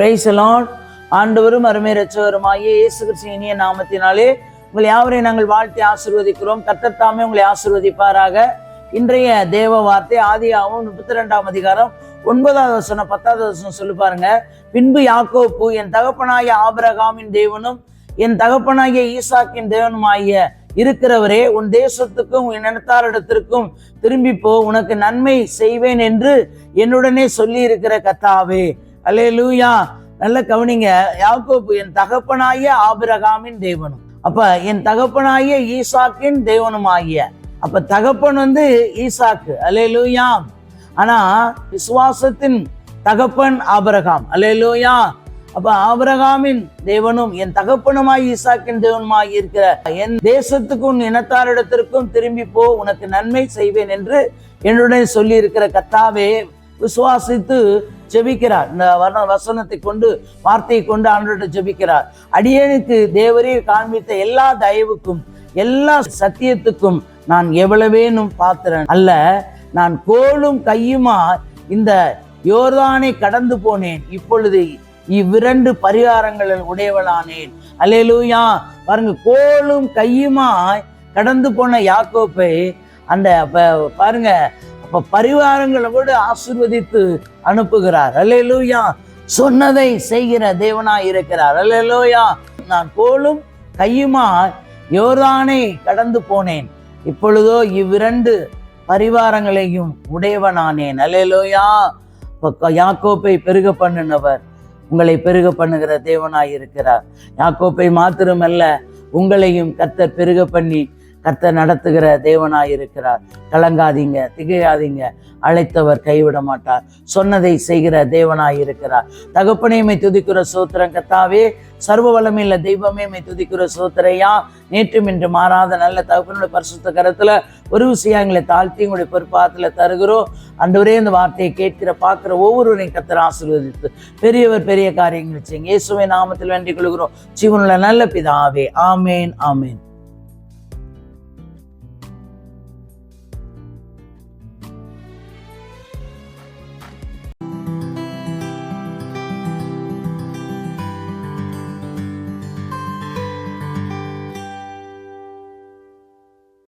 Price Lord ஆண்டவரும் அருமை ரச்சவருமாகிய இயேசு கிறிஸ்து இனிய நாமத்தினாலே உங்களை யாவரையும் நாங்கள் வாழ்த்தி ஆசிர்வதிக்கிறோம். கத்தத்தாமே உங்களை ஆசிர்வதிப்பாராக. இன்றைய தேவ வார்த்தை ஆதியாகவும் முப்பத்தி ரெண்டாம் அதிகாரம் ஒன்பதாவது வசனம் பத்தாவது வசனம் சொல்லி பாருங்க. பின்பு யாக்கோப்பு என் தகப்பனாகிய ஆபரகாமின் தேவனும் என் தகப்பனாகிய ஈசாக்கின் தேவனுமாகிய இருக்கிறவரே உன் தேசத்துக்கும் உன் இனத்தாரிடத்திற்கும் திரும்பி போ. உனக்கு நன்மை செய்வேன் என்று என்னுடனே சொல்லி இருக்கிற கத்தாவே. அலே லூயா நல்ல கவனிங்க. யாக்கோப்பு என் தகப்பனாகிய ஆபிரகாமின் தேவனும். அப்ப என் தகப்பனாகிய ஈசாக்கின் தேவனுமாகிய. அப்ப தகப்பன் வந்து ஈசாக்கு. அல்லே லூயா ஆனா விசுவாசத்தின் தகப்பன் ஆபரகாம். அல்லே லூயா அப்ப ஆபரகாமின் தேவனும் என் தகப்பனுமாய் ஈசாக்கின் தேவனுமாய் இருக்கிற என் தேசத்துக்கும் இனத்தாரிடத்திற்கும் திரும்பி போ உனக்கு நன்மை செய்வேன் என்று என்னுடன் சொல்லி இருக்கிற கத்தாவே விசுவாசித்து ஜெபிக்கிறார். இந்த வர்ண வசனத்தை கொண்டு வார்த்தையை கொண்டு ஆண்டோட ஜெபிக்கிறார். அடியனுக்கு தேவரீர் காண்பித்த எல்லா தயவுக்கும் எல்லா சத்தியத்துக்கும் நான் எவ்வளவேனும் பாத்திரன் அல்ல. நான் கோலும் கையுமா இந்த யோர்தானை கடந்து போனேன். இப்பொழுது இவ்விரண்டு பரிகாரங்களில் உடையவளானேன். அல்லேலூயா. பாருங்க கோலும் கையுமாய் கடந்து போன யாக்கோப்பை அந்த பாருங்க அப்ப பரிவாரங்களை கூட ஆசிர்வதித்து அனுப்புகிறார். அல்லேலூயா. சொன்னதை செய்கிற தேவனாய் இருக்கிறார். அல்லேலூயா. நான் கோலும் கையுமா யோர்தானே கடந்து போனேன். இப்பொழுதோ இவ்விரண்டு பரிவாரங்களையும் உடையவனானேன். அல்லேலூயா. யாக்கோப்பை பெருக பண்ணினவர் உங்களை பெருக பண்ணுகிற தேவனாய் இருக்கிறார். யாக்கோப்பை மாத்திரமல்ல உங்களையும் கத்தர் பெருக பண்ணி கர்த்தர் நடத்துகிற தேவனாயிருக்கிறார் கலங்காதீங்க திகையாதீங்க. அழைத்தவர் கைவிட மாட்டார். சொன்னதை செய்கிற தேவனாயிருக்கிறார் தகப்பனையுமே துதிக்கிற சோத்திரம் கத்தாவே சர்வ வல்லமையுள்ள தெய்வமே மை துதிக்கிற சோத்திரையா நேற்றும் இன்று மாறாத நல்ல தகப்பனுடைய பரிசுத்த கரத்துல ஒரு விஷயம் எங்களை தாழ்த்தி உங்களுடைய பொறுப்பாத்துல தருகிறோம். அன்றுவரே இந்த வார்த்தையை கேட்கிற பார்க்கிற ஒவ்வொருவரையும் கத்தர் ஆசீர்வதித்து பெரியவர் பெரிய காரியங்கள் செய்யுங்க. இயேசுவை நாமத்தில் வேண்டிக் கொள்கிறோம். ஜீவனுள்ள நல்ல பிதாவே ஆமேன் ஆமேன்.